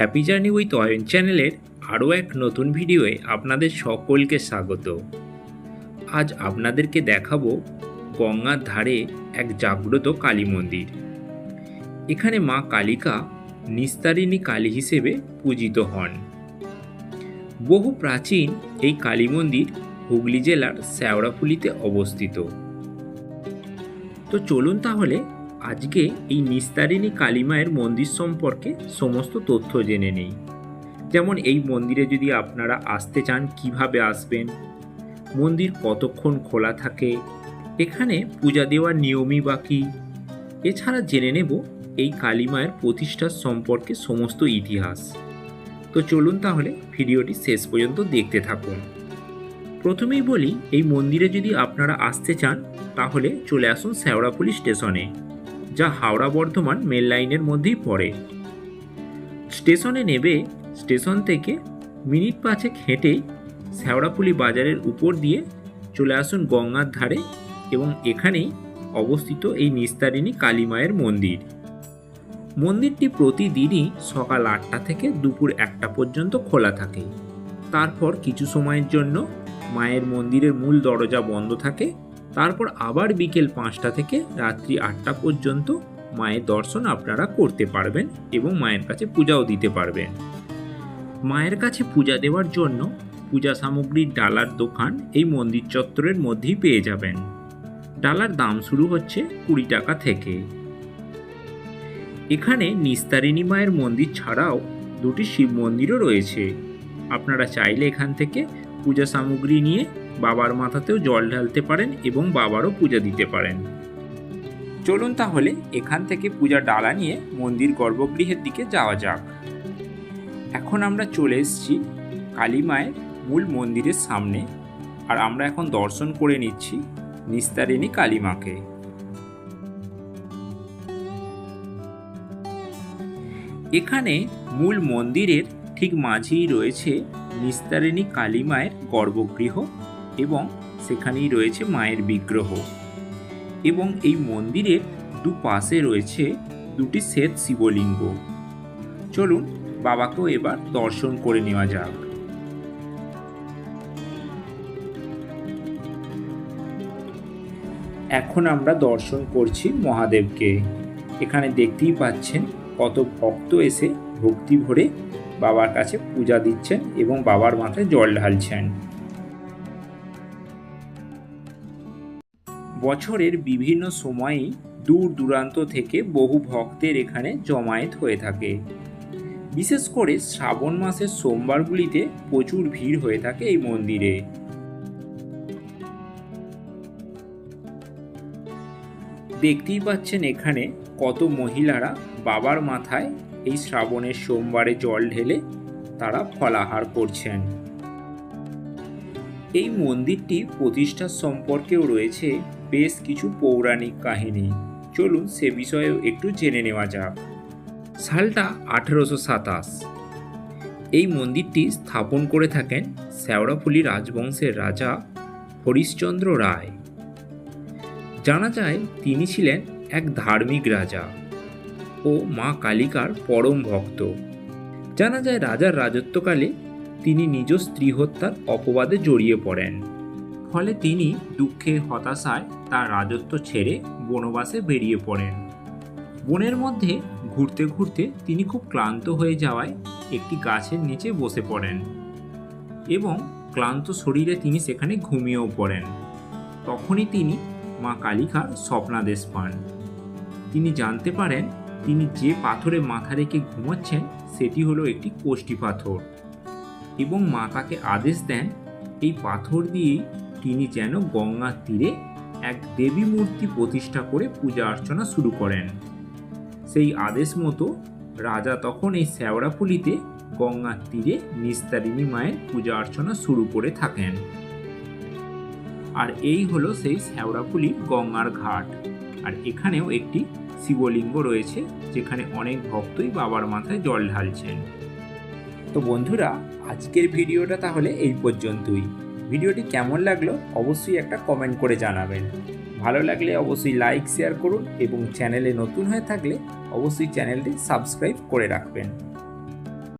Happy journey with Ayan চ্যানেলের আরও এক নতুন ভিডিওয়ে আপনাদের সকলকে স্বাগত। আজ আপনাদেরকে দেখাবো গঙ্গার ধারে এক জাগ্রত কালী মন্দির। এখানে মা কালিকা নিস্তারিণী কালী হিসেবে পূজিত হন। বহু প্রাচীন এই কালী মন্দির হুগলি জেলার শ্যাওড়াফুলিতে অবস্থিত। তো চলুন তাহলে আজকে এই নিস্তারিণী কালীমায়ের মন্দির সম্পর্কে সমস্ত তথ্য জেনে নেই। যেমন এই মন্দিরে যদি আপনারা আসতে চান, কীভাবে আসবেন? মন্দির কতক্ষণ খোলা থাকে? এখানে পূজা দেওয়ার নিয়মই বা কী? এছাড়া জেনে নেব এই কালীমায়ের প্রতিষ্ঠার সম্পর্কে সমস্ত ইতিহাস। তো চলুন তাহলে ভিডিওটি শেষ পর্যন্ত দেখতে থাকুন। প্রথমেই বলি, এই মন্দিরে যদি আপনারা আসতে চান, তাহলে চলে আসুন শেওড়াফুলি স্টেশনে। যা হাওড়া বর্ধমান মেল লাইনের মধ্যেই পড়ে। স্টেশনে নেবে, স্টেশন থেকে মিনিট পাঁচেক হেঁটে শেওড়াফুলি বাজারের উপর দিয়ে চলে আসুন গঙ্গার ধারে এবং এখানেই অবস্থিত এই নিস্তারিণী কালী মায়ের মন্দির। মন্দিরটি প্রতিদিনই সকাল আটটা থেকে দুপুর একটা পর্যন্ত খোলা থাকে। তারপর কিছু সময়ের জন্য মায়ের মন্দিরের মূল দরজা বন্ধ থাকে তারপর আবার বিকেল পাঁচটা থেকে রাত্রি আটটা পর্যন্ত মায়ের দর্শন আপনারা করতে পারবেন এবং মায়ের কাছে পূজাও দিতে পারবেন। মায়ের কাছে পূজা দেওয়ার জন্য পূজা সামগ্রীর ডালার দোকান এই মন্দির চত্বরের মধ্যেই পেয়ে যাবেন। ডালার দাম শুরু হচ্ছে কুড়ি টাকা থেকে। এখানে নিস্তারিণী মায়ের মন্দির ছাড়াও দুটি শিব মন্দিরও রয়েছে। আপনারা চাইলে এখান থেকে পূজা সামগ্রী নিয়ে বাবার মাথাতেও জল ঢালতে পারেন এবং বাবারও পূজা দিতে পারেন। চলুন তাহলে এখান থেকে পূজা ডালা নিয়ে মন্দির গর্ভগৃহের দিকে যাওয়া যাক। এখন আমরা চলে এসেছি কালী মায়ের মূল মন্দিরের সামনে আর আমরা এখন দর্শন করে নিচ্ছি নিস্তারিণী কালী মাকে। এখানে মূল মন্দিরের ঠিক মাঝেই রয়েছে নিস্তারিণী কালী মায়ের গর্ভগৃহ। এবং সেখানেই রয়েছে মায়ের বিগ্রহ। এবং এই মন্দিরের দুপাশে রয়েছে দুটি শ্বেত শিবলিঙ্গ। চলুন বাবাকেও এবার দর্শন করে নেওয়া যাক। এখন আমরা দর্শন করছি মহাদেবকে। এখানে দেখতেই পাচ্ছেন কত ভক্ত এসে ভক্তি ভরে বাবার কাছে পূজা দিচ্ছেন এবং বাবার মাথায় জল ঢালছেন। বছরের বিভিন্ন সময়েই দূর দূরান্ত থেকে বহু ভক্তের এখানে জমায়েত হয়ে থাকে। বিশেষ করে শ্রাবণ মাসের সোমবারগুলিতে প্রচুর ভিড় হয়ে থাকে এই মন্দিরে। দেখতেই পাচ্ছেন এখানে কত মহিলারা বাবার মাথায় এই শ্রাবণের সোমবারে জল ঢেলে তারা ফলাহার করছেন। এই মন্দিরটি প্রতিষ্ঠার সম্পর্কেও রয়েছে বেশ কিছু পৌরাণিক কাহিনী। চলুন সে বিষয়েও একটু জেনে নেওয়া যাক। সালটা আঠেরোশো সাতাশ। এই মন্দিরটি স্থাপন করে থাকেন শেওড়াফুলি রাজবংশের রাজা হরিশ্চন্দ্র রায়। জানা যায়, তিনি ছিলেন এক ধার্মিক রাজা ও মা কালিকার পরম ভক্ত। জানা যায়, রাজার রাজত্বকালে তিনি নিজ স্ত্রী হত্যার অপবাদে জড়িয়ে পড়েন। ফলে তিনি দুঃখে হতাশায় তার রাজত্ব ছেড়ে বনবাসে বেরিয়ে পড়েন। বনের মধ্যে ঘুরতে ঘুরতে তিনি খুব ক্লান্ত হয়ে যাওয়ায় একটি গাছের নিচে বসে পড়েন এবং ক্লান্ত শরীরে তিনি সেখানে ঘুমিয়েও পড়েন। তখনই তিনি মা কালিকার স্বপ্নাদেশ পান। তিনি জানতে পারেন তিনি যে পাথরে মাথা রেখে ঘুমাচ্ছেন সেটি হলো একটি কোষ্টি পাথর এবং মা তাকে আদেশ দেন, এই পাথর দিয়েই তিনি যেন গঙ্গার তীরে এক দেবী মূর্তি প্রতিষ্ঠা করে পূজা অর্চনা শুরু করেন। সেই আদেশ মতো রাজা তখন এই শ্যাওড়াফুলিতে গঙ্গার তীরে নিস্তারিণী মায়ের পূজা অর্চনা শুরু করে থাকেন। আর এই হলো সেই শ্যাওড়াফুলি গঙ্গার ঘাট। আর এখানেও একটি শিবলিঙ্গ রয়েছে, যেখানে অনেক ভক্তই বাবার মাথায় জল ঢালছেন। তো বন্ধুরা, আজকের ভিডিওটা তাহলে এই পর্যন্তই। ভিডিওটি কেমন লাগল অবশ্যই একটা কমেন্ট করে জানাবেন। ভালো লাগলে অবশ্যই লাইক শেয়ার করুন এবং চ্যানেলে নতুন হয়ে থাকলে অবশ্যই চ্যানেলটি সাবস্ক্রাইব করে রাখবেন।